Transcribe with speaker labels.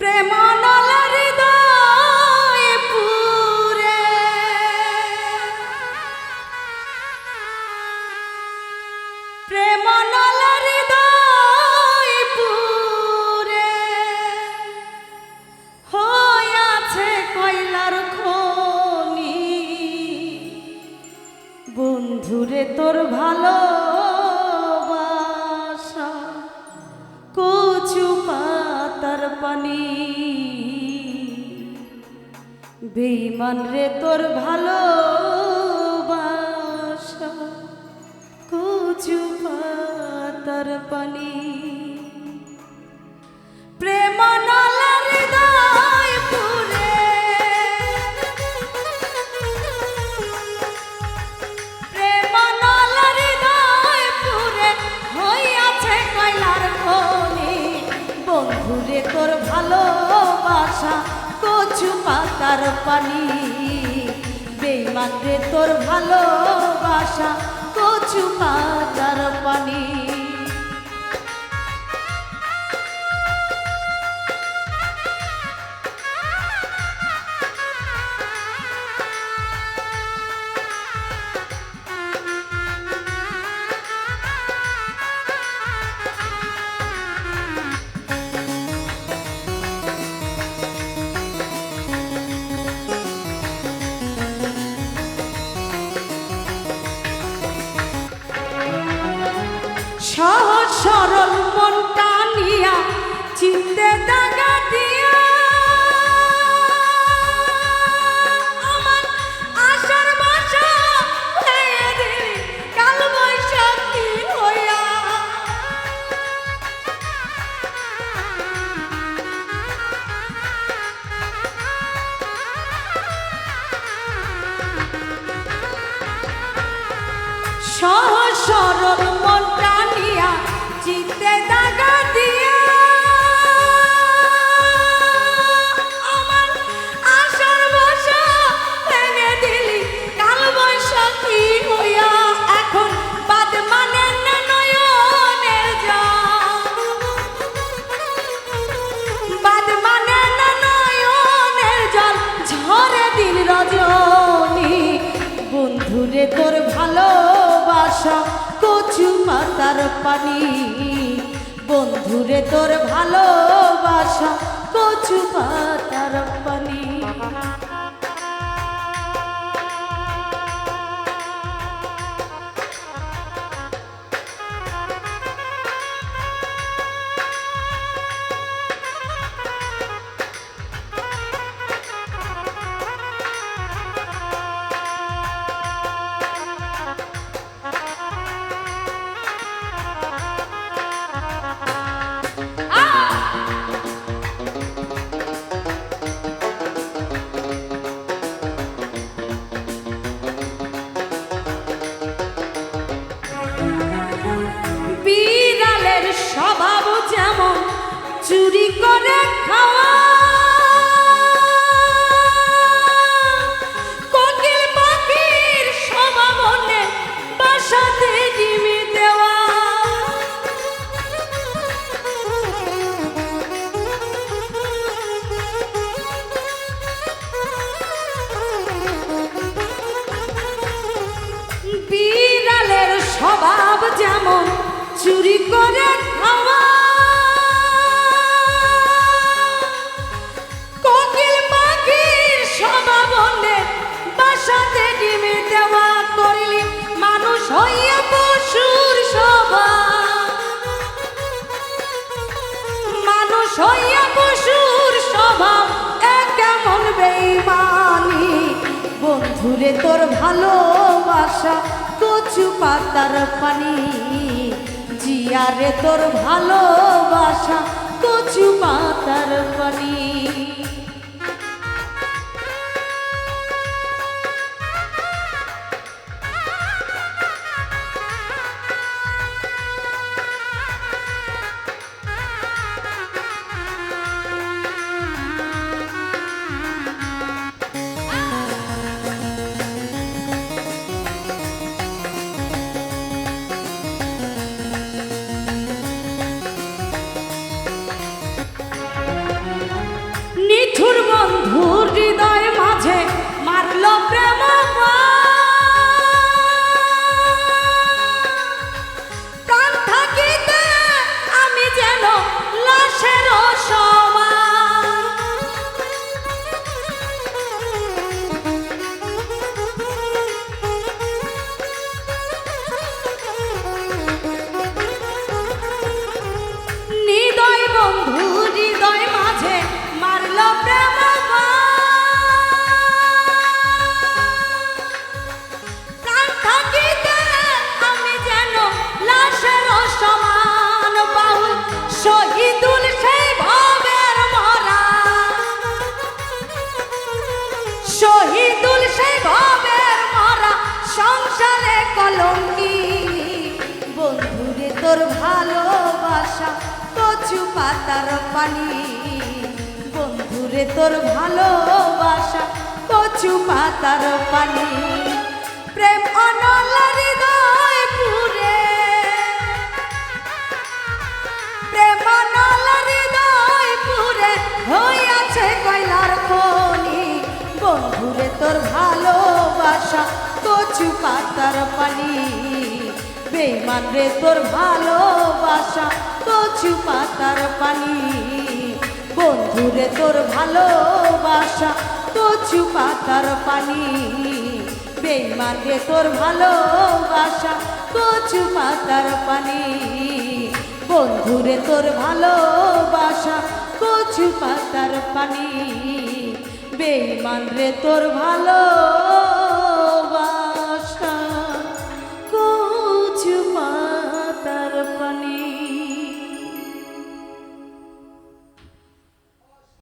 Speaker 1: প্রেমনল বেইমান রে তোর ভালোবাসা। কচু পাতার পানি। প্রেম নলা হৃদয় পুরে। প্রেম নলা হৃদয় পুরে হইয়াছে কয়লার খনি। তোর ভালোবাসা পাতার পানি। বেইমান তোর ভালোবাসা কচু পাতার পানি। নিয়া চিনতে দাগা দিয়া। আমার আশার বাসা ভেঙে দিলি কাল বৈশাখী হইয়া। সহজ সরল ভালোবাসা কচু পাতার পানি। বন্ধুরে তোর ভালোবাসা কচু পাতার পানি। চুরি করে খাওয়া বেইমানি। বন্ধুরে তোর ভালোবাসা কচু পাতার পানি। জিয়ারে তোর ভালোবাসা কচু পাতার পানি। তোর ভালোবাসা, কচু পাতার পানি। বন্ধুরে, তোর ভালোবাসা, কচু পাতার পানি। প্রেম তোর ভালোবাসা, কচু পাতার পানি। বেমান রে তোর ভালোবাসা কচু পাতার পানি। বন্ধুরে তোর ভালোবাসা কচু পাতার পানি। বেমান রে তোর ভালোবাসা কচু পাতার পানি। বন্ধুরে তোর ভালোবাসা কচু পাতার পানি। বেমান রে তোর ভালো